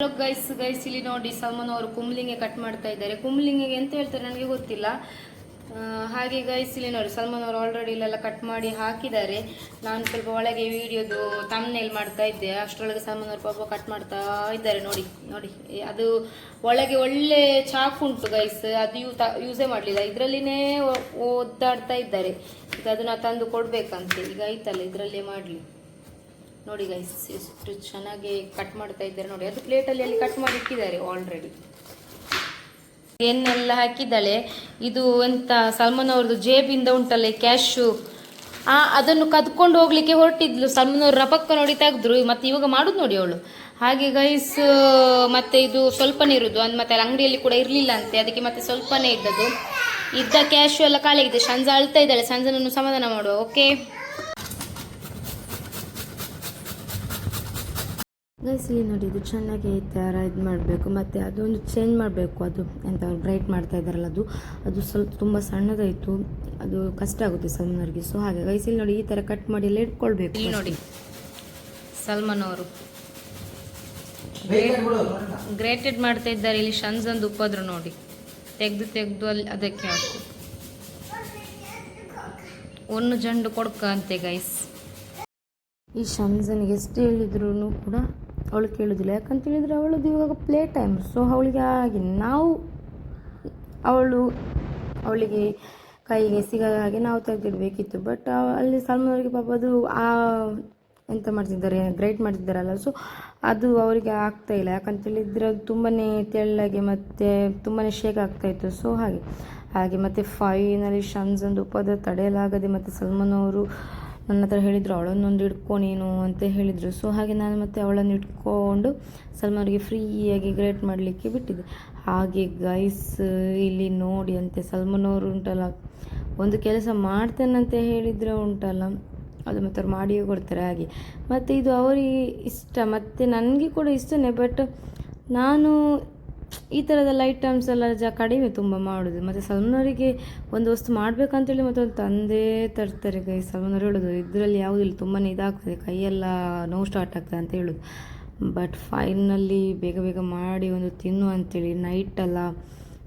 Hello guys guys ಇಲ್ಲಿ ನೋಡಿ ಸಲ್ಮಾನ್ ಅವರು ಕುಂಬ್ಲಿಂಗೆ ಕಟ್ ಮಾಡ್ತಾ ಇದ್ದಾರೆ. ಕುಂಬ್ಲಿಂಗಿಗೆ ಎಂತ ಹೇಳ್ತಾರೆ ನನಗೆ ಗೊತ್ತಿಲ್ಲ. ಹಾಗೆ ಗೈಸ್ ಇಲ್ಲಿ ನೋಡಿ ಸಲ್ಮಾನ್ ಅವರು ಆಲ್ರೆಡಿ ಇಲ್ಲೆಲ್ಲ ಕಟ್ ಮಾಡಿ ಹಾಕಿದ್ದಾರೆ. ನಾನು ಸ್ವಲ್ಪ ಒಳಗೆ ವಿಡಿಯೋದು ತಮ್ನೇಲ್ ಮಾಡ್ತಾ ಇದ್ದೆ. ಅಷ್ಟರೊಳಗೆ ಸಲ್ಮಾನ್ ಅವರು ಪಾಪ ಕಟ್ ಮಾಡ್ತಾ ಇದ್ದಾರೆ. ನೋಡಿ ನೋಡಿ. ಅದು ಒಳಗೆ ಒಳ್ಳೆ ಚಾಕು ಉಂಟು ಗೈಸ್ ಅದು ಯೂ ಯೂಸೇ ಮಾಡಲಿಲ್ಲ. ಇದರಲ್ಲಿನೇ ಒದ್ದಾಡ್ತಾ ಇದ್ದಾರೆ. ಈಗ ಅದನ್ನ ತಂದು ಕೊಡಬೇಕಂತೆ. ಈಗ ಆಯ್ತಲ್ಲ, ಇದರಲ್ಲೇ ಮಾಡಲಿ. ನೋಡಿ ಗೈಸ್ ಎಷ್ಟು ಚೆನ್ನಾಗಿ ಕಟ್ ಮಾಡ್ತಾ ಇದ್ದಾರೆ ನೋಡಿ. ಅದು ಪ್ಲೇಟಲ್ಲಿ ಅಲ್ಲಿ ಕಟ್ ಮಾಡಿ ಇಟ್ಟಿದ್ದಾರೆ ಆಲ್ರೆಡಿ ಏನೆಲ್ಲ ಹಾಕಿದ್ದಾಳೆ. ಇದು ಎಂತ, ಸಲ್ಮಾನ್ ಅವ್ರದ್ದು ಜೇಬಿಂದ ಉಂಟಲ್ಲ ಕ್ಯಾಶು ಆ, ಅದನ್ನು ಕದ್ಕೊಂಡು ಹೋಗ್ಲಿಕ್ಕೆ ಹೊರಟಿದ್ಲು. ಸಲ್ಮಾನ್ ಅವ್ರು ರಪಕ್ಕ ನೋಡಿ ತೆಗೆದ್ರು. ಮತ್ತೆ ಇವಾಗ ಮಾಡುದು ನೋಡಿ ಅವಳು. ಹಾಗೆ ಗೈಸ್ ಮತ್ತೆ ಇದು ಸ್ವಲ್ಪನೇ ಇರುದು. ಅಂದ್ ಮತ್ತೆ ಅಂಗಡಿಯಲ್ಲಿ ಕೂಡ ಇರಲಿಲ್ಲ ಅಂತೆ. ಅದಕ್ಕೆ ಮತ್ತೆ ಸ್ವಲ್ಪನೇ ಇದ್ದದ್ದು. ಇದ್ದ ಕ್ಯಾಶು ಎಲ್ಲ ಖಾಲಿಯಾಗಿದೆ. ಸಂಜೆ ಅಳ್ತಾ ಇದ್ದಾಳೆ. ಸಂಜೆ ಸಮಾಧಾನ ಮಾಡುವ. ಓಕೆ ಗೈಸ್ ಇಲ್ಲಿ ನೋಡಿ ಇದು ಚೆನ್ನಾಗಿ ಈ ಥರ ಇದು ಮಾಡಬೇಕು. ಮತ್ತು ಅದೊಂದು ಚೇಂಜ್ ಮಾಡಬೇಕು ಅದು ಎಂತ ಬ್ರೈಟ್ ಮಾಡ್ತಾ ಇದ್ದಾರಲ್ಲ ಅದು. ಅದು ಸ್ವಲ್ಪ ತುಂಬ ಸಣ್ಣದಾಯಿತು. ಅದು ಕಷ್ಟ ಆಗುತ್ತೆ ಸಲ್ಮನವ್ರಿಗೆ ಸೊ ಹಾಗೆ ಗೈಸ್ ಇಲ್ಲಿ ನೋಡಿ ಈ ಥರ ಕಟ್ ಮಾಡಿ ಎಲ್ಲ ಇಟ್ಕೊಳ್ಬೇಕು ಇಲ್ಲಿ ನೋಡಿ. ಸಲ್ಮಾನ್ ಅವರು. ಗ್ರೇಟೆಡ್ ಮಾಡ್ತಾ ಇದ್ದಾರೆ. ಇಲ್ಲಿ ಶಂಜಂದು ಉಪ್ಪಾದ್ರು ನೋಡಿ. ತೆಗೆದು ತೆಗೆದು ಅಲ್ಲಿ ಅದಕ್ಕೆ ಹಾಕು. ಒಂದು ಜಂಡು ಕೊಡ್ಕ ಅಂತೆ ಗೈಸ್ ಈ ಶಂಜನಿಗೆ ಎಷ್ಟು ಹೇಳಿದ್ರು ಕೂಡ ಅವಳು ಕೇಳೋದಿಲ್ಲ. ಯಾಕಂತ ಹೇಳಿದ್ರೆ ಅವಳದು ಇವಾಗ ಪ್ಲೇ ಟೈಮ್ ಸೊ ಅವಳಿಗೆ ಹಾಗೆ ನಾವು, ಅವಳು ಅವಳಿಗೆ ಕೈಗೆ ಸಿಗದ ಹಾಗೆ ನಾವು ತೆಗೆದಿಡಬೇಕಿತ್ತು. ಬಟ್ ಅಲ್ಲಿ ಸಲ್ಮಾನ್ ಅವರಿಗೆ ಪಾಪ ಅದು ಆ, ಎಂತ ಮಾಡ್ತಿದ್ದಾರೆ ಗ್ರೈಟ್ ಮಾಡ್ತಿದ್ದಾರಲ್ಲ. ಸೊ ಅದು ಅವರಿಗೆ ಆಗ್ತಾ ಇಲ್ಲ. ಯಾಕಂತ ಹೇಳಿದ್ರೆ ಅದು ತುಂಬಾ ತೆಳ್ಳಗೆ ಮತ್ತು ತುಂಬಾ ಶೇಕ್ ಆಗ್ತಾ ಇತ್ತು. ಸೊ ಹಾಗೆ ಹಾಗೆ ಮತ್ತು ಫೈನಲಿ ಶಂಜಂದು ಉಪದ ತಡೆಯಲಾಗದೆ ಮತ್ತು ಸಲ್ಮಾನ್ ಅವರು ನನ್ನ ಹತ್ರ ಹೇಳಿದರು, ಅವಳನ್ನೊಂದು ಇಟ್ಕೊ ನೀನು ಅಂತ ಹೇಳಿದರು. ಸೊ ಹಾಗೆ ನಾನು ಮತ್ತೆ ಅವಳನ್ನು ಇಟ್ಕೊಂಡು ಅವರಿಗೆ ಫ್ರೀಯಾಗಿ ಗ್ರೇಟ್ ಮಾಡಲಿಕ್ಕೆ ಬಿಟ್ಟಿದ್ದೆ. ಹಾಗೆ ಗೈಸ್ ಇಲ್ಲಿ ನೋಡಿ ಅಂತೆ ಸಲ್ಮಾನ್ ಅವರು ಉಂಟಲ್ಲ, ಒಂದು ಕೆಲಸ ಮಾಡ್ತೇನಂತ ಹೇಳಿದರೆ ಉಂಟಲ್ಲ, ಅದು ಮತ್ತೆ ಅವ್ರು ಮಾಡಿಯೇ ಕೊಡ್ತಾರೆ ಹಾಗೆ. ಮತ್ತು ಇದು ಅವರಿಗೆ ಇಷ್ಟ, ಮತ್ತು ನನಗೆ ಕೂಡ ಇಷ್ಟನೇ ಬಟ್ ನಾನು ಈ ಥರದೆಲ್ಲ ಐಟಮ್ಸ್ ಎಲ್ಲ ಜ ಕಡಿಮೆ ತುಂಬ ಮಾಡೋದು. ಮತ್ತು ಸಣ್ಣವರಿಗೆ ಒಂದು ವಸ್ತು ಮಾಡಬೇಕಂತೇಳಿ ಮತ್ತು ಒಂದು ತಂದೆ ತರ್ತಾರೆ ಕೈ ಸಣ್ಣವ್ರು ಹೇಳೋದು, ಇದರಲ್ಲಿ ಯಾವುದಿಲ್ಲ ತುಂಬಾ ಇದಾಗ್ತದೆ, ಕೈಯೆಲ್ಲ ನೋವು ಸ್ಟಾರ್ಟ್ ಆಗ್ತದೆ ಅಂತ ಹೇಳೋದು. ಬಟ್ ಫೈನಲ್ಲಿ ಬೇಗ ಬೇಗ ಮಾಡಿ ಒಂದು ತಿನ್ನು ಅಂತೇಳಿ ನೈಟಲ್ಲ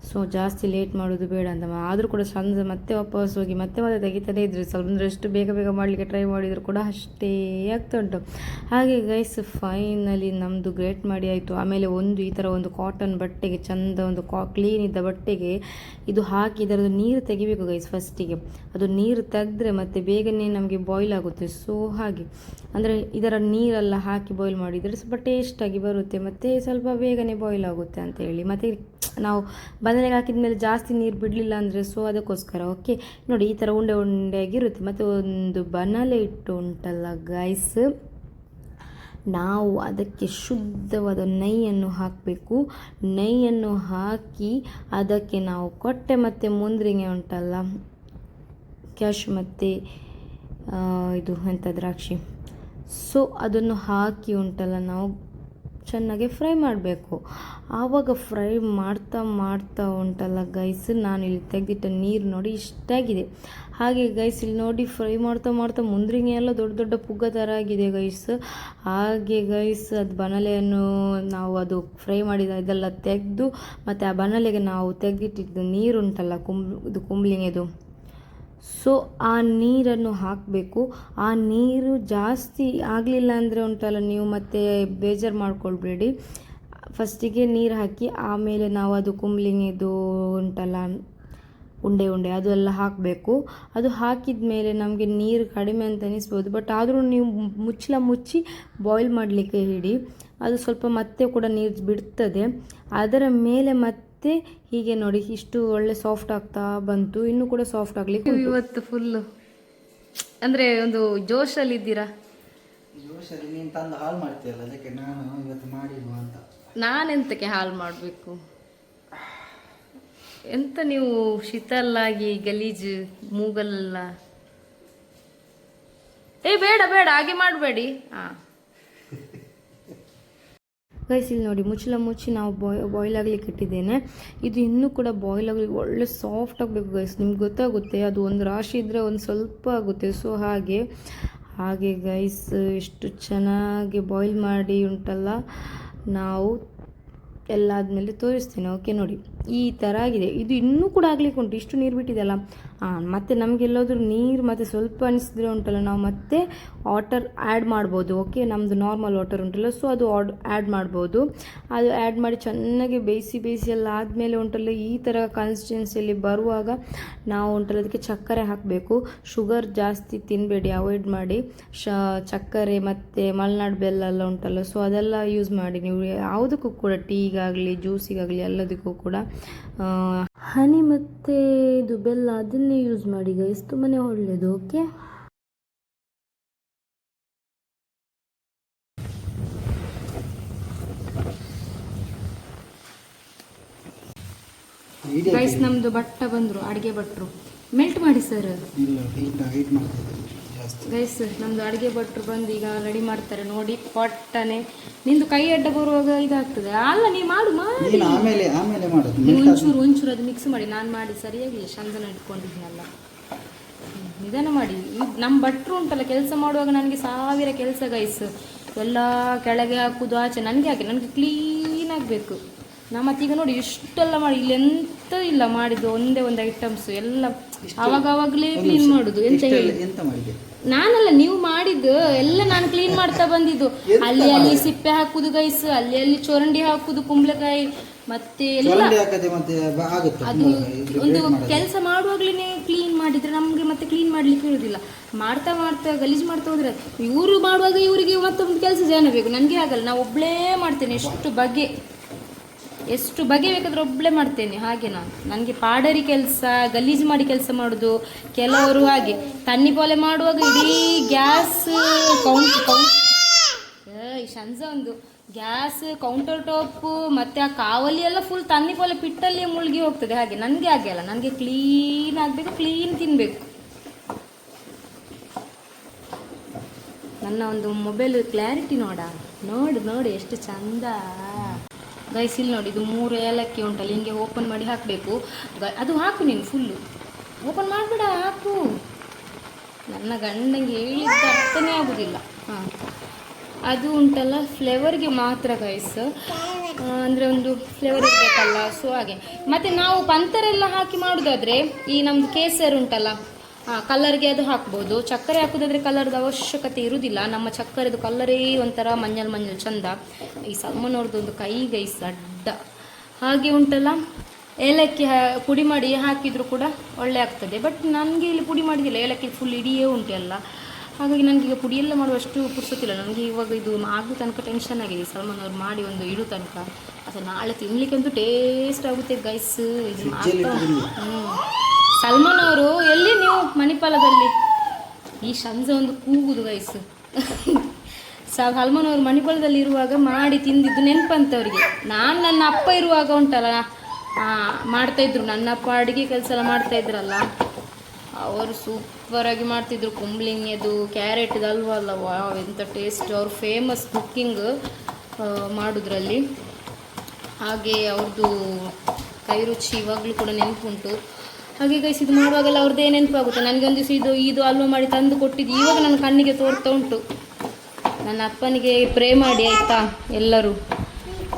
ಸೊ, ಜಾಸ್ತಿ ಲೇಟ್ ಮಾಡೋದು ಬೇಡ ಅಂತ ಆದರೂ ಕೂಡ ಸಂಜೆ ಮತ್ತೆ ವಾಪಸ್ ಹೋಗಿ ಮತ್ತೆ ಮತ್ತೆ ತೆಗಿತಾನೆ ಇದ್ರು ಸ್ವಲ್ಪ ಅಂದರೆ ಎಷ್ಟು ಬೇಗ ಬೇಗ ಮಾಡಲಿಕ್ಕೆ ಟ್ರೈ ಮಾಡಿದರೂ ಕೂಡ ಅಷ್ಟೇ ಆಗ್ತಾ ಉಂಟು. ಹಾಗೆ ಗೈಸ್ ಫೈನಲಿ ನಮ್ಮದು ಗ್ರೇಟ್ ಮಾಡಿ ಆಯಿತು. ಆಮೇಲೆ ಒಂದು ಈ ಥರ ಒಂದು ಕಾಟನ್ ಬಟ್ಟೆಗೆ, ಚಂದ ಒಂದು ಕಾ ಕ್ಲೀನ್ ಇದ್ದ ಬಟ್ಟೆಗೆ ಇದು ಹಾಕಿ ಇದರದ್ದು ನೀರು ತೆಗಿಬೇಕು ಗೈಸ್ ಫಸ್ಟಿಗೆ ಅದು ನೀರು ತೆಗೆದ್ರೆ ಮತ್ತೆ ಬೇಗನೆ ನಮಗೆ ಬಾಯ್ಲ್ ಆಗುತ್ತೆ. ಸೊ ಹಾಗೆ. ಅಂದರೆ ಇದರ ನೀರೆಲ್ಲ ಹಾಕಿ ಬಾಯ್ಲ್ ಮಾಡಿದರೆ ಸ್ವಲ್ಪ ಟೇಸ್ಟಾಗಿ ಬರುತ್ತೆ. ಮತ್ತು ಸ್ವಲ್ಪ ಬೇಗನೆ ಬಾಯ್ಲ್ ಆಗುತ್ತೆ ಅಂತ ಹೇಳಿ. ಮತ್ತು ನಾವು ಬದನೆಗೆ ಹಾಕಿದ ಮೇಲೆ ಜಾಸ್ತಿ ನೀರು ಬಿಡಲಿಲ್ಲ ಅಂದರೆ ಸೊ ಅದಕ್ಕೋಸ್ಕರ ಓಕೆ ನೋಡಿ, ಈ ಥರ ಉಂಡೆ ಉಂಡೆ ಆಗಿರುತ್ತೆ ಮತ್ತು ಒಂದು ಬನಲೆ ಇಟ್ಟು ಉಂಟಲ್ಲ ಗೈಸ್ ನಾವು ಅದಕ್ಕೆ ಶುದ್ಧವಾದ ನೈಯನ್ನು ಹಾಕಬೇಕು. ನೈಯನ್ನು ಹಾಕಿ ಅದಕ್ಕೆ ನಾವು ಕೊಟ್ಟೆ ಮತ್ತು ಮುಂದ್ರಿಂಗೆ ಉಂಟಲ್ಲ, ಕ್ಯಾಶ್ ಮತ್ತು ಇದು ಎಂಥ ದ್ರಾಕ್ಷಿ. ಸೊ ಅದನ್ನು ಹಾಕಿ ಉಂಟಲ್ಲ ನಾವು. ಚೆನ್ನಾಗಿ ಫ್ರೈ ಮಾಡಬೇಕು. ಆವಾಗ ಫ್ರೈ ಮಾಡ್ತಾ ಮಾಡ್ತಾ ಉಂಟಲ್ಲ ಗೈಸ್ ನಾನು ಇಲ್ಲಿ ತೆಗೆದಿಟ್ಟ ನೀರು ನೋಡಿ ಇಷ್ಟಾಗಿದೆ ಹಾಗೆ ಗೈಸ್ ಇಲ್ಲಿ ನೋಡಿ ಫ್ರೈ ಮಾಡ್ತಾ ಮಾಡ್ತಾ ಮುಂದ್ರಿಂಗೆ ಎಲ್ಲ ದೊಡ್ಡ ದೊಡ್ಡ ಪುಗ್ಗ ಥರ ಆಗಿದೆ ಗೈಸ್ ಹಾಗೆ ಗೈಸ್ ಅದು ಬನಲೆಯನ್ನು ನಾವು ಅದು ಫ್ರೈ ಮಾಡಿದ ಇದೆಲ್ಲ ತೆಗೆದು, ಮತ್ತು ಆ ಬನಲೆಗೆ ನಾವು ತೆಗೆದಿಟ್ಟಿದ್ದು ನೀರುಂಟಲ್ಲ ಕುಂಬ್, ಇದು ಕುಂಬ್ಲಿಂಗೆದು ಸೊ ಆ ನೀರನ್ನು ಹಾಕಬೇಕು. ಆ ನೀರು ಜಾಸ್ತಿ ಆಗಲಿಲ್ಲ ಅಂದರೆ ಉಂಟಲ್ಲ, ನೀವು ಮತ್ತೆ ಬೇಜಾರು ಮಾಡ್ಕೊಳ್ಬೇಡಿ. ಫಸ್ಟಿಗೆ ನೀರು ಹಾಕಿ, ಆಮೇಲೆ ನಾವು ಅದು ಕುಂಬ್ಲಿಂಗಿದು ಉಂಟಲ್ಲ, ಉಂಡೆ ಉಂಡೆ, ಅದೆಲ್ಲ ಹಾಕಬೇಕು. ಅದು ಹಾಕಿದ ಮೇಲೆ ನಮಗೆ ನೀರು ಕಡಿಮೆ ಅಂತ ಅನಿಸ್ಬೋದು. ಬಟ್ ಆದರೂ ನೀವು ಮುಚ್ಚಲ ಮುಚ್ಚಿ ಬಾಯ್ಲ್ ಮಾಡಲಿಕ್ಕೆ ಹಿಡಿ ಅದು ಸ್ವಲ್ಪ ಮತ್ತೆ ಕೂಡ ನೀರು ಬಿಡ್ತದೆ. ಅದರ ಮೇಲೆ ಮತ್ತೆ ಹೀಗೆ ನೋಡಿ ಇಷ್ಟು ಒಳ್ಳೆ ಸಾಫ್ಟ್ ಆಗ್ತಾ ಬಂತು. ಇನ್ನೂ ಕೂಡ ಸಾಫ್ಟ್ ಆಗಲಿಕ್ಕೆ ಇವತ್ತು ಫುಲ್ಲು ಅಂದರೆ ಒಂದು ಜೋಶಲ್ಲಿ ಇದ್ದೀರಾ? ಜೋಶಲ್ಲಿ ನೀನು ತಂದು ಹಾಲ್ ಮಾಡ್ತೀಯಲ್ಲ ಅದಕ್ಕೆ ನಾನು ಇವತ್ತು ಮಾಡಿಲ್ವ ಅಂತ. ನಾನೆಂತಕ್ಕೆ ಹಾಳು ಮಾಡಬೇಕು? ಎಂತ ನೀವು ಶೀತಲ್ಲಾಗಿ ಗಲೀಜು ಮೂಗಲ್ಲ ಏ ಬೇಡ ಬೇಡ ಹಾಗೆ ಮಾಡಬೇಡಿ. ಹಾಂ ಗೈಸ್ ಇಲ್ಲಿ ನೋಡಿ ಮುಚ್ಚಲ ಮುಚ್ಚಿ ನಾವು ಬಾಯ್ ಬಾಯ್ಲ್ ಆಗಲಿಕ್ಕೆ ಇಟ್ಟಿದ್ದೇನೆ. ಇದು ಇನ್ನೂ ಕೂಡ ಬಾಯ್ಲ್ ಆಗಲಿಕ್ಕೆ ಒಳ್ಳೆ ಸಾಫ್ಟ್ ಆಗಬೇಕು ಗೈಸ್ ನಿಮ್ಗೆ ಗೊತ್ತಾಗುತ್ತೆ, ಅದು ಒಂದು ರಾಶಿ ಇದ್ದರೆ ಒಂದು ಸ್ವಲ್ಪ ಆಗುತ್ತೆ. ಸೊ ಹಾಗೆ ಹಾಗೆ ಗೈಸ್ ಎಷ್ಟು ಚೆನ್ನಾಗಿ ಬಾಯ್ಲ್ ಮಾಡಿ ಉಂಟಲ್ಲ, ನಾವು ಎಲ್ಲ ಆದಮೇಲೆ ತೋರಿಸ್ತೇನೆ. ಓಕೆ ನೋಡಿ, ಈ ಥರ ಆಗಿದೆ. ಇದು ಇನ್ನೂ ಕೂಡ ಆಗ್ಲಿಕ್ಕೆ ಉಂಟು. ಇಷ್ಟು ನೀರು ಬಿಟ್ಟಿದೆಯಲ್ಲ ಮತ್ತು ನಮಗೆಲ್ಲಾದರೂ ನೀರು ಮತ್ತು ಸ್ವಲ್ಪ ಅನಿಸಿದ್ರೆ ಉಂಟಲ್ಲ, ನಾವು ಮತ್ತೆ ವಾಟರ್ ಆ್ಯಡ್ ಮಾಡ್ಬೋದು. ಓಕೆ ನಮ್ಮದು ನಾರ್ಮಲ್ ವಾಟರ್ ಉಂಟಲ್ಲ ಸೊ ಅದು ಆಡ್ ಆ್ಯಡ್ ಮಾಡ್ಬೋದು. ಅದು ಆ್ಯಡ್ ಮಾಡಿ ಚೆನ್ನಾಗಿ ಬೇಯಿಸಿ ಬೇಯಿಸಿ ಎಲ್ಲ ಆದಮೇಲೆ ಉಂಟಲ್ಲ, ಈ ಥರ ಕನ್ಸಿಸ್ಟೆನ್ಸಿಯಲ್ಲಿ ಬರುವಾಗ ನಾವು ಉಂಟಲ್ಲ ಅದಕ್ಕೆ ಸಕ್ಕರೆ ಹಾಕಬೇಕು. ಶುಗರ್ ಜಾಸ್ತಿ ತಿನ್ನಬೇಡಿ ಅವಾಯ್ಡ್ ಮಾಡಿ. ಶ ಸಕ್ಕರೆ ಮತ್ತು ಮಲೆನಾಡು ಬೆಲ್ಲ ಎಲ್ಲ ಉಂಟಲ್ಲ ಸೊ ಅದೆಲ್ಲ ಯೂಸ್ ಮಾಡಿ ನೀವು. ಯಾವುದಕ್ಕೂ ಕೂಡ ಟೀಗಾಗಲಿ ಜ್ಯೂಸಿಗಾಗಲಿ ಎಲ್ಲದಕ್ಕೂ ಕೂಡ ಹನಿ ಮತ್ತು ಇದು ಬೆಲ್ಲ ಅದನ್ನೇ ಯೂಸ್ ಮಾಡಿ ಗೈಸ್ ತುಂಬಾ ಒಳ್ಳೆಯದು ಓಕೆ ಗೈಸ್ ನಮ್ದು ಭಟ್ಟ ಬಂದ್ರು ಅಡಿಗೆ ಭಟ್ರು ಮೆಲ್ಟ್ ಮಾಡಿ ಸರ್ ಇಲ್ಲ ಗೈಸ್ ನಮ್ದು ಅಡಿಗೆ ಭಟ್ರು ಬಂದು ಈಗ ರೆಡಿ ಮಾಡ್ತಾರೆ. ನೋಡಿ ಪಟ್ಟನೆ. ನಿಂದು ಕೈ ಅಡ್ಡ ಬರುವಾಗ ಇದಾಗ್ತದೆ. ಅಲ್ಲ ನೀ ಮಾಡು ಮಾಡಿ. ನೀನು ಆಮೇಲೆ ಆಮೇಲೆ ಮಾಡೋದು ನೀವು ಮೆಲ್ಟ್ ಒಂಚೂರು ಒಂಚೂರು ಅದು ಮಿಕ್ಸ್ ಮಾಡಿ. ನಾನು ಮಾಡಿ ಸರಿಯಾಗಿ ಚಂದನ ಇಟ್ಕೊಂಡಿದ್ದೆ ಅಲ್ಲ ನಿಧಾನ ಮಾಡಿ. ನಮ್ಮ ಭಟ್ರು ಉಂಟಲ್ಲ ಕೆಲಸ ಮಾಡುವಾಗ ನನಗೆ ಸಾವಿರ ಕೆಲಸ ಗೈಸ್ ಎಲ್ಲ ಕೆಳಗೆ ಹಾಕುದು ಆಚೆ. ನನಗೆ ಹಾಕಿ ನನಗೆ ಕ್ಲೀನ್ ಆಗಬೇಕು. ನಾ ಮತ್ತೀಗ ನೋಡಿ ಇಷ್ಟೆಲ್ಲ ಮಾಡಿ ಇಲ್ಲಿ ಎಂತ ಇಲ್ಲ ಮಾಡಿದ್ದು ಒಂದೇ ಒಂದು ಐಟಮ್ಸ್ ಎಲ್ಲ ಅವಾಗ ಅವಾಗಲೇ ಕ್ಲೀನ್ ಮಾಡುದು. ಎಂತ ಹೇಳಿ? ನಾನಲ್ಲ ನೀವು ಮಾಡಿದ್ದು ಎಲ್ಲ ನಾನು ಕ್ಲೀನ್ ಮಾಡ್ತಾ ಬಂದಿದ್ದು. ಅಲ್ಲಿ ಅಲ್ಲಿ ಸಿಪ್ಪೆ ಹಾಕುದು ಗೈಸ್ ಅಲ್ಲಿ ಅಲ್ಲಿ ಚೊರಂಡಿ ಹಾಕುದು ಕುಂಬಳಕಾಯಿ ಮತ್ತೆ ಎಲ್ಲ. ಅದು ಒಂದು. ಕೆಲಸ ಮಾಡುವಾಗ್ಲೇ ಕ್ಲೀನ್ ಮಾಡಿದ್ರೆ ನಮಗೆ ಮತ್ತೆ ಕ್ಲೀನ್ ಮಾಡ್ಲಿಕ್ಕೆ ಇರುದಿಲ್ಲ. ಮಾಡ್ತಾ ಮಾಡ್ತಾ ಗಲೀಜು ಮಾಡ್ತಾ ಹೋದ್ರೆ ಇವರು ಮಾಡುವಾಗ ಇವರಿಗೆ ಮತ್ತೊಂದು ಕೆಲಸ ಜನ ಬೇಕು. ನನಗೆ ಆಗಲ್ಲ ನಾವು ಒಬ್ಳೇ ಮಾಡ್ತೇನೆ ಎಷ್ಟು ಬಗೆ. ಎಷ್ಟು ಬಗೆ ಬೇಕಾದ್ರೆ ಒಬ್ಬಳೆ ಮಾಡ್ತೇನೆ, ಹಾಗೆ ನಾನು. ನನಗೆ ಪಾಡರಿ ಕೆಲಸ, ಗಲೀಜು ಮಾಡಿ ಕೆಲಸ ಮಾಡೋದು, ಕೆಲವರು ಹಾಗೆ. ತಣ್ಣಿ ಪೋಲೆ ಮಾಡುವಾಗ ಇಡೀ ಗ್ಯಾಸ್ ಕೌಂಟ್ ಕೌಂಟ್ ಈ ಸಂಜ ಒಂದು. ಗ್ಯಾಸ್ ಕೌಂಟರ್ ಟಾಪ್ ಮತ್ತೆ ಆ ಕಾವಲಿ ಎಲ್ಲ ಫುಲ್ ತನ್ನಿ ಪೋಲೆ ಪಿಟ್ಟಲ್ಲಿ ಮುಳುಗಿ ಹೋಗ್ತದೆ. ಹಾಗೆ, ನನಗೆ ಹಾಗೆ ಅಲ್ಲ. ನನಗೆ ಕ್ಲೀನ್ ಆಗಬೇಕು ಕ್ಲೀನ್ ತಿನ್ನಬೇಕು ನನ್ನ ಒಂದು ಮೊಬೈಲ್ ಕ್ಲಾರಿಟಿ ನೋಡ. ನೋಡು, ನೋಡಿ, ಎಷ್ಟು ಚಂದ. ಗೈಸ್ ಇಲ್ಲಿ ನೋಡಿ, ಇದು ಮೂರು ಏಲಕ್ಕಿ ಉಂಟಲ್ಲ, ಹಿಂಗೆ ಓಪನ್ ಮಾಡಿ ಹಾಕಬೇಕು. ಅದು ಹಾಕು ನೀನು ಫುಲ್ಲು ಓಪನ್ ಮಾಡಬೇಡ, ಹಾಕು. ನನ್ನ ಗಂಡಂಗೆ ಹೇಳಿದ್ದು ಅರ್ಥನೇ ಆಗೋದಿಲ್ಲ. ಹಾಂ. ಅದು ಉಂಟಲ್ಲ ಫ್ಲೇವರ್ಗೆ ಮಾತ್ರ ಗೈಸ್ ಅಂದರೆ ಒಂದು ಫ್ಲೇವರ್ ಇರಬೇಕಲ್ಲ ಸೊ ಹಾಗೆ. ಮತ್ತು ನಾವು ಪಂತರೆಲ್ಲ ಹಾಕಿ ಮಾಡೋದಾದರೆ, ಈ ನಮ್ಮದು ಕೇಸರ್ ಉಂಟಲ್ಲ ಹಾಂ ಕಲರ್ಗೆ ಅದು ಹಾಕ್ಬೋದು. ಚಕ್ಕರೆ ಹಾಕೋದಾದ್ರೆ ಕಲರ್ದು ಅವಶ್ಯಕತೆ ಇರುವುದಿಲ್ಲ. ನಮ್ಮ ಚಕ್ಕರೆದು ಕಲರೇ ಒಂಥರ ಮಂಜಲ್ ಮಂಜಲ್ ಚಂದ. ಈ ಸಮ್ಮನವ್ರದ್ದು ಒಂದು ಕೈ ಗೈಸ್ ಅಡ್ಡ ಹಾಗೆ ಉಂಟಲ್ಲ ಏಲಕ್ಕಿ ಪುಡಿ ಮಾಡಿ ಹಾಕಿದರೂ ಕೂಡ ಒಳ್ಳೆ ಆಗ್ತದೆ. ಬಟ್ ನನಗೆ ಇಲ್ಲಿ ಪುಡಿ ಮಾಡಿದಿಲ್ಲ. ಏಲಕ್ಕಿ ಫುಲ್ ಇಡಿಯೇ ಉಂಟು ಎಲ್ಲ. ಹಾಗಾಗಿ ನನಗೆ ಈಗ ಪುಡಿ ಎಲ್ಲ ಮಾಡುವಷ್ಟು ಪುರ್ಸೊತ್ತಿಲ್ಲ. ನನಗೆ ಇವಾಗ ಇದು ಆಗೋ ತನಕ ಟೆನ್ಷನ್ ಆಗಿದೆ. ಸಲ್ಮಾನ್ ಅವ್ರು ಮಾಡಿ ಒಂದು ಇಡು ತನಕ. ಅದು ನಾಳೆ ತಿನ್ಲಿಕ್ಕಂತೂ ಟೇಸ್ಟ್ ಆಗುತ್ತೆ ಗೈಸ್ ಇದು. ಹ್ಮ್. ಸಲ್ಮಾನ್ ಅವರು, ಎಲ್ಲಿ ನೀವು? ಮಣಿಪಾಲದಲ್ಲಿ. ಈ ಶಂಜ ಒಂದು ಕೂಗುದು ಗೈಸ್ ಸಲ್ಮಾನ್ ಅವರು ಮಣಿಪಾಲದಲ್ಲಿ ಇರುವಾಗ ಮಾಡಿ ತಿಂದಿದ್ದು ನೆನಪಂತವ್ರಿಗೆ. ನಾನು ನನ್ನ ಅಪ್ಪ ಇರುವಾಗ ಉಂಟಲ್ಲ ಮಾಡ್ತಾ ಇದ್ರು ನನ್ನ ಅಪ್ಪ ಅಡುಗೆ ಕೆಲಸ ಎಲ್ಲ ಮಾಡ್ತಾ ಇದ್ರಲ್ಲ ಅವರು ಸೂಪರಾಗಿ ಮಾಡ್ತಿದ್ರು. ಕುಂಬ್ಳಿಂಗದು ಕ್ಯಾರೆಟ್ದು ಅಲ್ವಾ ಅಲ್ಲ ವಾವ್ ಎಂಥ ಟೇಸ್ಟ್ ಅವ್ರು ಫೇಮಸ್ ಕುಕ್ಕಿಂಗ್ ಮಾಡೋದ್ರಲ್ಲಿ. ಹಾಗೆ ಅವ್ರದ್ದು ಕೈ ರುಚಿ ಇವಾಗಲೂ ಕೂಡ ನೆನಪುಂಟು. ಹಾಗೆ ಗೈಸ್ ಇದು ಮಾಡುವಾಗೆಲ್ಲ ಆಗುತ್ತೆ ನೆನಪಾಗುತ್ತೆ. ಒಂದು ದಿವಸ ಇದು ಇದು ಅಲ್ವ ಮಾಡಿ ತಂದು ಕೊಟ್ಟಿದ್ದು. ಇವಾಗ ನನ್ನ ಕಣ್ಣಿಗೆ ತೋರ್ತಾ ಉಂಟು. ನನ್ನ ಅಪ್ಪನಿಗೆ ಪ್ರೇ ಮಾಡಿ, ಆಯಿತಾ? ಎಲ್ಲರೂ.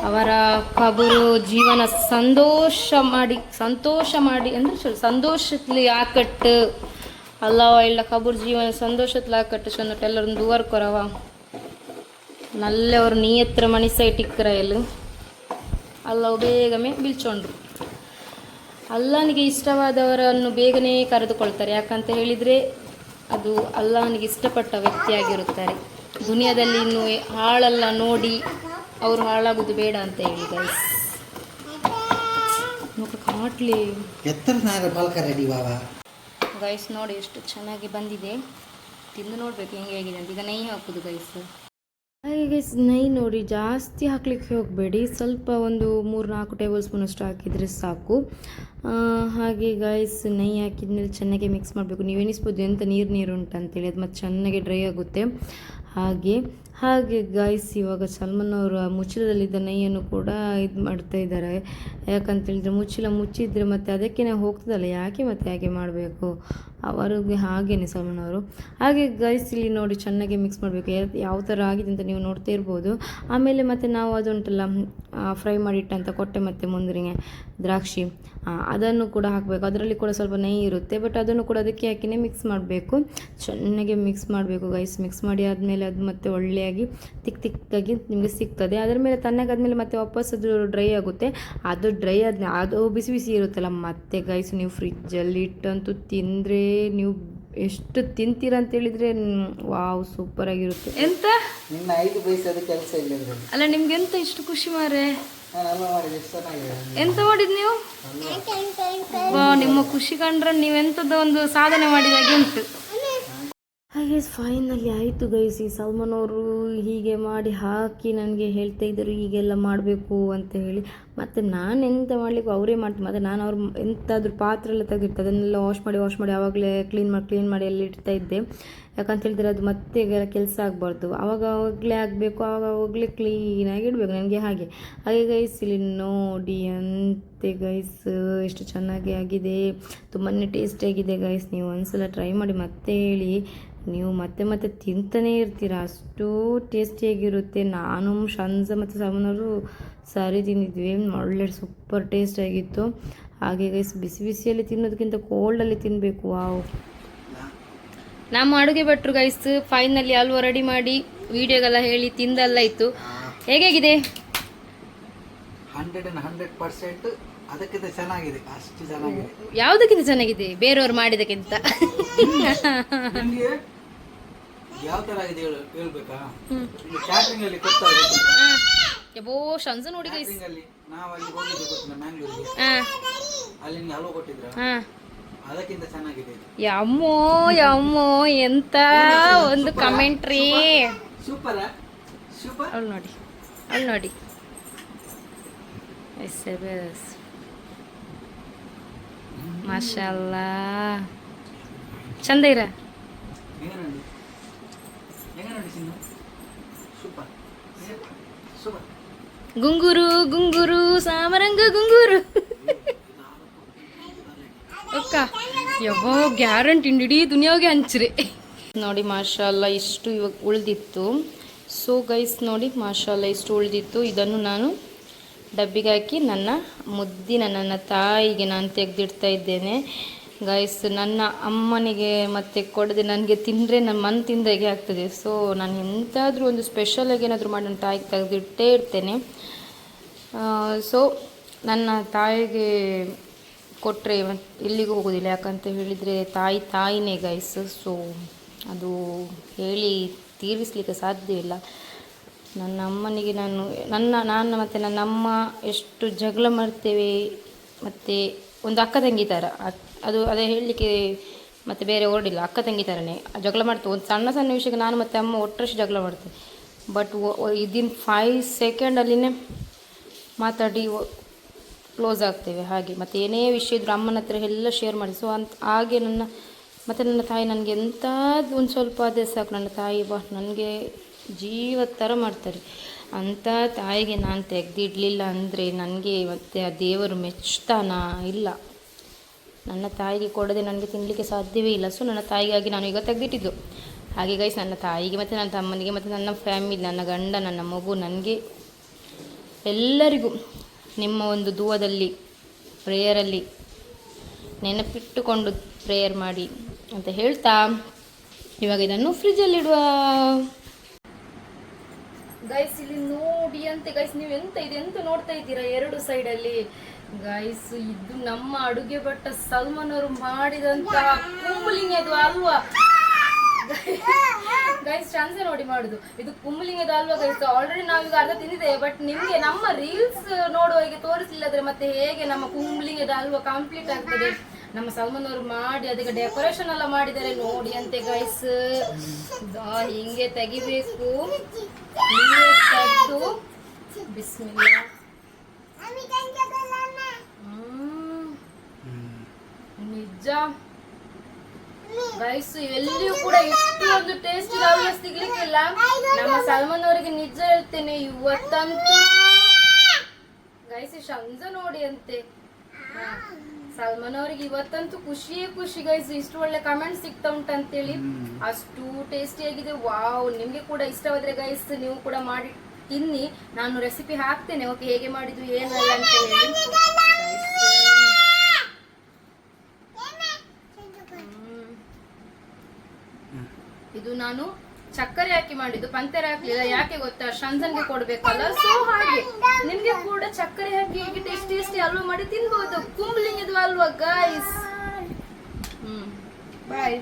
ಅವರ ಕಬರು ಜೀವನ ಸಂತೋಷ ಮಾಡಿ ಸಂತೋಷ ಮಾಡಿ, ಅಂದರೆ ಸಂತೋಷತ್ಲಿ ಆಕಟ್ಟು. ಅಲ್ಲವ ಇಲ್ಲ, ಕಬೂರ್ ಜೀವನ ಸಂತೋಷತ್ಲಿ ಆಕಟ್ಟು. ಚೊನ್ನಟ್ಟು ಎಲ್ಲರೂ ದುವರ್ ಕೊರವ. ನಲ್ಲೆವರು ನೀಯತ್ರ ಮಣಿಸೈ ಎಲ್ಲ ಅಲ್ಲ ಬೇಗನೆ ಬಿಲ್ಚೊಂಡ್ರು ಅಲ್ಲನಿಗೆ ಇಷ್ಟವಾದವರನ್ನು ಬೇಗನೆ ಕರೆದುಕೊಳ್ತಾರೆ. ಯಾಕಂತ ಹೇಳಿದರೆ ಅದು ಅಲ್ಲನಿಗೆ ಇಷ್ಟಪಟ್ಟ ವ್ಯಕ್ತಿಯಾಗಿರುತ್ತಾರೆ. ದುನಿಯಾದಲ್ಲಿ ಇನ್ನು ಹಾಳೆಲ್ಲ ನೋಡಿ ಅವರು ಹಾಳಾಗೋದು ಬೇಡ ಅಂತ ಹೇಳಿ ಗೈಸ್ ನೋಡ್ರಿ ಕಾಟ್ಲಿ. ಗೈಸ್ ನೋಡಿ ಎಷ್ಟು ಚೆನ್ನಾಗಿ ಬಂದಿದೆ. ತಿಂದು ನೋಡ್ಬೇಕು ಹೆಂಗೆ ಹೇಗಿದೆ ಅಂತ. ಈಗ ನೈ ಹಾಕುದು ಗೈಸ್ ಹಾಗೆ ನೈ ನೋಡಿ, ಜಾಸ್ತಿ ಹಾಕ್ಲಿಕ್ಕೆ ಹೋಗಬೇಡಿ. ಸ್ವಲ್ಪ ಒಂದು ಮೂರು ನಾಲ್ಕು ಟೇಬಲ್ ಸ್ಪೂನ್ ಅಷ್ಟು ಹಾಕಿದರೆ ಸಾಕು. ಹಾಗೆ ಗೈಸ್ ನೈ ಹಾಕಿದ್ಮೇಲೆ ಚೆನ್ನಾಗಿ ಮಿಕ್ಸ್ ಮಾಡಬೇಕು. ನೀವು ಎನಿಸ್ಬೋದು ಎಂತ ನೀರು ನೀರು ಉಂಟು ಅಂತೇಳಿ ಅದು ಮತ್ತೆ ಚೆನ್ನಾಗಿ ಡ್ರೈ ಆಗುತ್ತೆ. ಹಾಗೆ ಹಾಗೆ ಗಾಯ್ಸ್ ಇವಾಗ ಸಲ್ಮಾನ್ ಆ ಮುಚ್ಚಳದಲ್ಲಿದ್ದ ನೈಯನ್ನು ಕೂಡ ಇದು ಮಾಡ್ತಾ ಇದ್ದಾರೆ. ಯಾಕಂತ ಮುಚ್ಚಳ ಮುಚ್ಚಿದರೆ ಮತ್ತೆ ನಾವು ಹೋಗ್ತದಲ್ಲ, ಯಾಕೆ ಮತ್ತೆ ಹಾಗೆ ಮಾಡಬೇಕು? ಅವರಿಗೆ ಹಾಗೇನೆ ಸಲ್ಮಾನ್ ಅವರು. ಹಾಗೆ ಗೈಸ್ ಇಲ್ಲಿ ನೋಡಿ ಚೆನ್ನಾಗಿ ಮಿಕ್ಸ್ ಮಾಡಬೇಕು. ಯಾವ ಥರ ಆಗಿದೆ ಅಂತ ನೀವು ನೋಡ್ತಾ ಇರ್ಬೋದು. ಆಮೇಲೆ ಮತ್ತೆ ನಾವು ಅದುಂಟಲ್ಲ ಫ್ರೈ ಮಾಡಿಟ್ಟಂಥ ಕೊಟ್ಟೆ ಮತ್ತು ಮುಂದರಿಗೆ ದ್ರಾಕ್ಷಿ ಅದನ್ನು ಕೂಡ ಹಾಕಬೇಕು. ಅದರಲ್ಲಿ ಕೂಡ ಸ್ವಲ್ಪ ನೈ ಇರುತ್ತೆ ಬಟ್ ಅದನ್ನು ಕೂಡ ಅದಕ್ಕೆ ಹಾಕಿನೇ ಮಿಕ್ಸ್ ಮಾಡಬೇಕು. ಚೆನ್ನಾಗಿ ಮಿಕ್ಸ್ ಮಾಡಬೇಕು ಗೈಸ್ ಮಿಕ್ಸ್ ಮಾಡಿ ಆದಮೇಲೆ ಅದು ಮತ್ತೆ ಒಳ್ಳೆಯಾಗಿ ತಿಕ್ ತಿಕ್ಕಾಗಿ ನಿಮಗೆ ಸಿಗ್ತದೆ. ಅದರ ಮೇಲೆ ತಣ್ಣಗಾದ್ಮೇಲೆ ಮತ್ತೆ ವಾಪಸ್ ಅದು ಡ್ರೈ ಆಗುತ್ತೆ. ಅದು ಡ್ರೈ ಆದ ಅದು ಬಿಸಿ ಬಿಸಿ ಇರುತ್ತಲ್ಲ ಮತ್ತೆ ಗೈಸ್ ನೀವು ಫ್ರಿಜ್ಜಲ್ಲಿ ಇಟ್ಟಂತೂ ತಿಂದರೆ ನೀವು ಎಷ್ಟು ತಿಂತೀರ ಅಂತ ಹೇಳಿದ್ರೆ ವಾವ್ ಸೂಪರ್ ಆಗಿರುತ್ತೆ. ಎಂತ? ನಿನ್ನ ಐದು ಬಯಸೋದು ಕೆಲಸ ಇಲ್ಲ ಅಲ್ಲ ನಿಮ್ಗೆ ಎಂತ ಇಷ್ಟು ಖುಷಿ ಮಾರೆ ಎಂತ ಮಾಡಿದ್ ನೀವು? ನಿಮ್ಮ ಖುಷಿ ಕಂಡ್ರೆ ನೀವೆಂತದ್ದು ಒಂದು ಸಾಧನೆ ಮಾಡಿದಾಗೆ ಉಂಟು. ಹಾಗೆ ಫೈನಲಿ ಆಯಿತು ಗೈಸ್ ಈ ಸಲ್ಮಾನ್ ಅವರು ಹೀಗೆ ಮಾಡಿ ಹಾಕಿ ನನಗೆ ಹೇಳ್ತಾ ಇದ್ದರು ಹೀಗೆಲ್ಲ ಮಾಡಬೇಕು ಅಂತ ಹೇಳಿ. ಮತ್ತು ನಾನು ಎಂತ ಮಾಡಲಿಕ್ಕೂ ಅವರೇ ಮಾಡ್ತೀನಿ ಮತ್ತು ನಾನು ಅವ್ರು ಎಂತಾದ್ರೂ ಪಾತ್ರೆ ಎಲ್ಲ ತೆಗೆದಿರ್ತದೆ ಅದನ್ನೆಲ್ಲ ವಾಶ್ ಮಾಡಿ ವಾಶ್ ಮಾಡಿ ಆವಾಗಲೇ ಕ್ಲೀನ್ ಮಾಡಿ ಕ್ಲೀನ್ ಮಾಡಿ ಎಲ್ಲ ಇಡ್ತಾ ಇದ್ದೆ. ಯಾಕಂತ ಹೇಳಿದ್ರೆ ಅದು ಮತ್ತೆ ಕೆಲಸ ಆಗಬಾರ್ದು. ಆವಾಗ ಅವಾಗಲೇ ಆಗಬೇಕು, ಆವಾಗ ಅವಾಗಲೇ ಕ್ಲೀನಾಗಿ ಇಡಬೇಕು ನನಗೆ ಹಾಗೆ. ಹಾಗೆ ಗೈಸ್ ಇಲ್ಲಿ ನೋಡಿ ಅಂತೆ ಗೈಸ್ ಎಷ್ಟು ಚೆನ್ನಾಗಿ ಆಗಿದೆ. ತುಂಬಾ ಟೇಸ್ಟಿಯಾಗಿದೆ ಗೈಸ್ ನೀವು ಒಂದ್ಸಲ ಟ್ರೈ ಮಾಡಿ ಮತ್ತೆ ಹೇಳಿ. ನೀವು ಮತ್ತೆ ಮತ್ತೆ ತಿಂತಾನೇ ಇರ್ತೀರ. ಅಷ್ಟು ಟೇಸ್ಟಿಯಾಗಿರುತ್ತೆ ನಾನು ಶಂಜ ಮತ್ತು ಸಾಮಾನವರು ಸಾರಿ ತಿಂದಿದ್ವಿ. ಒಳ್ಳೆ ಸೂಪರ್ ಟೇಸ್ಟ್ ಆಗಿತ್ತು. ಹಾಗೆ ಗೈಸ್ ಬಿಸಿ ಬಿಸಿಯಲ್ಲಿ ತಿನ್ನೋದಕ್ಕಿಂತ ಕೋಲ್ಡಲ್ಲಿ ತಿನ್ನಬೇಕು ವಾವ್ ನಮ್ಮ ಅಡುಗೆ ಭಟ್ರು ಗೈಸ್ ಫೈನಲ್ಲಿ ಅಲ್ವಾ ರೆಡಿ ಮಾಡಿ ವಿಡಿಯೋಗೆಲ್ಲ ಹೇಳಿ ತಿಂದಲ್ಲ ಇತ್ತು. ಹೇಗಾಗಿದೆ? ಹಂಡ್ರೆಡ್ ಆ್ಯಂಡ್ ಹಂಡ್ರೆಡ್ ಪರ್ಸೆಂಟ್ ಅದಕ್ಕಿಂತ ಚೆನ್ನಾಗಿದೆ. ಅಷ್ಟು ಚೆನ್ನಾಗಿದೆ. ಯಾವುದಕ್ಕಿಂತ ಚೆನ್ನಾಗಿದೆ? ಬೇರೆಯವ್ರು ಮಾಡಿದಕ್ಕಿಂತ. ಯಾವ ಥರ ಆಗಿದೆ ಹೇಳು ಹೇಳ್ಬೇಕಾ? ಕೊಡ್ತಾರೆ ಯಬೋ ಶಂಜ ನೋಡಿ ಗೈಸ್ ಕ್ಯಾಟ್ರಿಂಗ್ ಅಲ್ಲಿ ನಾವು ಅಲ್ಲಿ ಹೋಗಿದ್ದೆ ಗೊತ್ತಿಲ್ಲ ಮ್ಯಾಂಗ್ಳೂರಿಗೆ ಹಾ. ಅಲ್ಲಿ ನಿಮ್ಗೆ ಹಲವು ಕೊಟ್ಟಿದ್ರ. ಹಾ. ಅದಕ್ಕಿಂತ ಚೆನ್ನಾಗಿದೆ ಯಮ್ಮೋ ಯಮ್ಮೋ ಎಂತ ಒಂದು ಕಮೆಂಟ್ರಿ ಸೂಪರ್ ಸೂಪರ್ ಅಲ್ಲಿ ನೋಡಿ ಅಲ್ಲಿ ನೋಡಿ. ಎಸ್ ಮಾಶಾಲ್ಲಾ. ಚಂದ ಇರ. ಸೂಪರ್ ಸೂಪರ್ ಗುಂಗುರು ಗುಂಗುರು, ಸಾಮರಂಗ ಗುಂಗುರು. ಅಕ್ಕ ಯಾವ ಗ್ಯಾರಂಟಿ ಇಡೀ ದುನಿಯಾಗೆ ಹಂಚ್ರಿ. ನೋಡಿ ಮಾಷಾಲ್ಲ ಇಷ್ಟು ಇವಾಗ ಉಳಿದಿತ್ತು. ಸೊ ಗೈಸ್ ನೋಡಿ ಮಾಷಾಲ್ಲ ಇಷ್ಟು ಉಳ್ದಿತ್ತು. ಇದನ್ನು ನಾನು ಡಬ್ಬಿಗೆ ಹಾಕಿ ನನ್ನ ಮುದ್ದಿನ ನನ್ನ ತಾಯಿಗೆ ನಾನು ತೆಗೆದಿಡ್ತಾ ಇದ್ದೇನೆ. ಗೈಸ್ ನನ್ನ ಅಮ್ಮನಿಗೆ ಮತ್ತೆ ಕೊಡದೆ ನನಗೆ ತಿಂದರೆ ನನ್ನ ಮನ್ ತಿಂದಾಗೆ ಆಗ್ತದೆ? ಸೊ ನಾನು ಎಂತಾದರೂ ಒಂದು ಸ್ಪೆಷಲಾಗಿ ಏನಾದರೂ ಮಾಡಿ ನನ್ನ ತಾಯಿಗೆ ತೆಗೆದಿಟ್ಟೇ ಇರ್ತೇನೆ. ಸೊ ನನ್ನ ತಾಯಿಗೆ ಕೊಟ್ಟರೆ ಎಲ್ಲಿಗೂ ಹೋಗೋದಿಲ್ಲ. ಯಾಕಂತ ಹೇಳಿದರೆ ತಾಯಿ ತಾಯಿನೇ ಗೈಸ್ ಸೊ ಅದು ಹೇಳಿ ತೀರಿಸಲಿಕ್ಕೆ ಸಾಧ್ಯವಿಲ್ಲ ನನ್ನ ಅಮ್ಮನಿಗೆ ನಾನು, ನನ್ನ, ನಾನು ಮತ್ತು ನನ್ನ ಅಮ್ಮ ಎಷ್ಟು ಜಗಳ ಮಾಡ್ತೇವೆ, ಮತ್ತು ಒಂದು ಅಕ್ಕ ತಂಗಿ ಥರ ಅದು, ಅದೇ ಹೇಳಲಿಕ್ಕೆ ಮತ್ತು ಬೇರೆ ಓಡಿಲ್ಲ ಅಕ್ಕ ತಂಗಿ ಥರನೇ ಜಗಳ ಮಾಡ್ತೇವೆ ಒಂದು ಸಣ್ಣ ಸಣ್ಣ ವಿಷಯಕ್ಕೆ ನಾನು ಮತ್ತು ಅಮ್ಮ ಒಟ್ಟರಷ್ಟು ಜಗಳ ಮಾಡ್ತೇವೆ ಬಟ್ ಇದಿನ ಫೈವ್ ಸೆಕೆಂಡಲ್ಲಿನೇ ಮಾತಾಡಿ ಕ್ಲೋಸ್ ಆಗ್ತೇವೆ. ಹಾಗೆ. ಮತ್ತು ಏನೇ ವಿಷಯ ಇದ್ದರೂ ಅಮ್ಮನ ಹತ್ರ ಎಲ್ಲ ಶೇರ್ ಮಾಡಿ. ಸೊ ಅಂತ, ಹಾಗೆ ನನ್ನ, ಮತ್ತು ನನ್ನ ತಾಯಿ ನನಗೆ ಎಂಥದ್ದು ಒಂದು ಸ್ವಲ್ಪ ಅದೇ ಸಾಕು. ನನ್ನ ತಾಯಿ ಬಾ, ನನಗೆ ಜೀವ ಥರ ಮಾಡ್ತಾರೆ. ಅಂಥ ತಾಯಿಗೆ ನಾನು ತೆಗೆದಿಡಲಿಲ್ಲ ಅಂದರೆ ನನಗೆ ಮತ್ತೆ ಆ ದೇವರು ಮೆಚ್ತಾನ? ಇಲ್ಲ. ನನ್ನ ತಾಯಿಗೆ ಕೊಡದೆ ನನಗೆ ತಿನ್ನಲಿಕ್ಕೆ ಸಾಧ್ಯವೇ ಇಲ್ಲ. ಸೊ ನನ್ನ ತಾಯಿಗಾಗಿ ನಾನು ಈಗ ತೆಗೆದಿಟ್ಟಿದ್ದು. ಹಾಗೆ ಗೈಸ್ ನನ್ನ ತಾಯಿಗೆ ಮತ್ತು ನನ್ನ ತಮ್ಮನಿಗೆ ಮತ್ತು ನನ್ನ ಫ್ಯಾಮಿಲಿ ನನ್ನ ಗಂಡ, ನನ್ನ ಮಗು, ನನಗೆ ಎಲ್ಲರಿಗೂ ನಿಮ್ಮ ಒಂದು ದೂವದಲ್ಲಿ ಪ್ರೇಯರಲ್ಲಿ ನೆನಪಿಟ್ಟುಕೊಂಡು ಪ್ರೇಯರ್ ಮಾಡಿ ಅಂತ ಹೇಳ್ತಾ ಇವಾಗ ಇದನ್ನು ಫ್ರಿಜ್ಜಲ್ಲಿಡುವ ಗೈಸ್ ಇಲ್ಲಿ ನೋಡಿ ಅಂತೆ ಗೈಸ್ ನೀವು ಎಂತ ಇದೆ ಎಂತ ನೋಡ್ತಾ ಇದ್ದೀರಾ? ಎರಡು ಸೈಡಲ್ಲಿ ಗೈಸ್ ಇದು ನಮ್ಮ ಅಡುಗೆ ಭಟ್ಟ ಸಲ್ಮಾನ್ ಅವರು ಮಾಡಿದಂತಹ ಕುಂಬಲಿಂಗದು ಅಲ್ವಾ? ಗೈಸ್ ಚಾನ್ಸೆ ನೋಡಿ ಮಾಡುದು. ಇದು ಕುಂಬಲಿಂಗದ ಅಲ್ವಾ ಗೈಸ್ ಆಲ್ರೆಡಿ ನಾವೀಗ ಅರ್ಧ ತಿಂದಿದೆ ಬಟ್ ನಿಮ್ಗೆ ನಮ್ಮ ರೀಲ್ಸ್ ನೋಡುವಾಗೆ ತೋರಿಸಲಿಲ್ಲದ್ರೆ ಮತ್ತೆ ಹೇಗೆ ನಮ್ಮ ಕುಂಬಲಿಂಗದ ಅಲ್ವಾ ಕಂಪ್ಲೀಟ್ ಆಗ್ತದೆ? ನಮ್ಮ ಸಲ್ಮಾನ್ ಅವರು ಮಾಡಿ, ಅದಕ್ಕೆ ಡೆಕೋರೇಷನ್ ಎಲ್ಲ ಮಾಡಿದ್ದಾರೆ ನೋಡಿ ಅಂತೆ ಗೈಸ್ ಹಿಂಗೆ ತೆಗಿಬೇಕು. ಬಿಸ್ಮಿಲ್ಲ. ನಿಜ. ಗೈಸ್ ಎಲ್ಲಿಯೂ ಕೂಡ ಎಷ್ಟು ಒಂದು ಟೇಸ್ಟ್ ಹವ್ಯ ಸಿಗ್ಲಿಕ್ಕಿಲ್ಲ. ನಮ್ಮ ಸಲ್ಮಾನ್ ಅವರಿಗೆ ನಿಜ ಹೇಳ್ತೇನೆ ಇವತ್ತಂತೂ ಗೈಸ್ ಶಂಜ ನೋಡಿ ಅಂತೆ. ಸಲ್ಮಾನ್ ಅವ್ರಿಗೆ ಇವತ್ತಂತೂ ಖುಷಿಯೇ ಖುಷಿ ಗೈಸ್ ಇಷ್ಟು ಒಳ್ಳೆ ಕಮೆಂಟ್ ಸಿಗ್ತಾ ಉಂಟಂತೇಳಿ ಅಷ್ಟು ಟೇಸ್ಟಿ ಆಗಿದೆ. ವಾವ್ ನಿಮ್ಗೆ ಕೂಡ ಇಷ್ಟವಾದ್ರೆ ಗೈಸ್ ನೀವು ಕೂಡ ಮಾಡಿ ತಿನ್ನಿ. ನಾನು ರೆಸಿಪಿ ಹಾಕ್ತೇನೆ. ಓಕೆ ಹೇಗೆ ಮಾಡಿದ್ದು ಏನಲ್ಲ ಅಂತ ಹೇಳಿ. ಇದು ನಾನು ಚಕ್ಕರೆ ಹಾಕಿ ಮಾಡಿದ್ದು, ಪಂತೆರೆ ಹಾಕ್ಲಿಲ್ಲ, ಯಾಕೆ ಗೊತ್ತಾ? ಶಂಜನ್ಗೆ ಕೊಡ್ಬೇಕಲ್ಲ ಸೊ ಹಾಗೆ. ನಿಮ್ಗೆ ಕೂಡ ಚಕ್ಕರೆ ಹಾಕಿ ಹೀಗೆ ಟೇಸ್ಟ್ ಟೇಸ್ಟಿ ಹಲ್ವಾ ಮಾಡಿ ತಿನ್ಬಹುದು ಕುಂಬ್ಲಿಂಗ್ ಇದು ಅಲ್ವಾ ಗಾಯ್ಸ್ ಹ್ಮ್. ಬಾಯ್